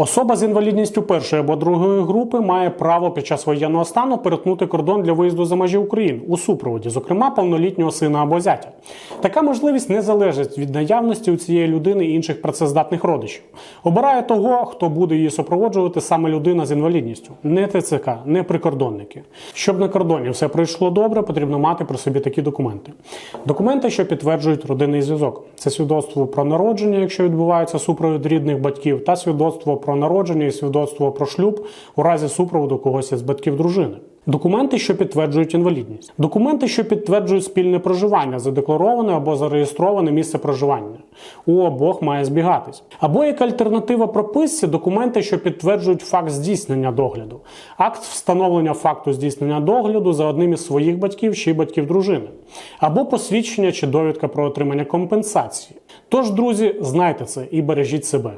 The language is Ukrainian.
Особа з інвалідністю першої або другої групи має право під час воєнного стану перетнути кордон для виїзду за межі України у супроводі, зокрема повнолітнього сина або зятя. Така можливість не залежить від наявності у цієї людини інших працездатних родичів. Обирає того, хто буде її супроводжувати саме людина з інвалідністю, не ТЦК, не прикордонники. Щоб на кордоні все пройшло добре, потрібно мати при собі такі документи. Документи, що підтверджують родинний зв'язок. Це свідоцтво про народження, якщо відбувається супровід рідних батьків, та свідоцтво про народження і свідоцтво про шлюб у разі супроводу когось із батьків дружини. Документи, що підтверджують інвалідність, документи, що підтверджують спільне проживання, задеклароване або зареєстроване місце проживання. У обох має збігатись. Або як альтернатива прописці, документи, що підтверджують факт здійснення догляду, акт встановлення факту здійснення догляду за одним із своїх батьків чи батьків дружини, або посвідчення чи довідка про отримання компенсації. Тож, друзі, знайте це і бережіть себе.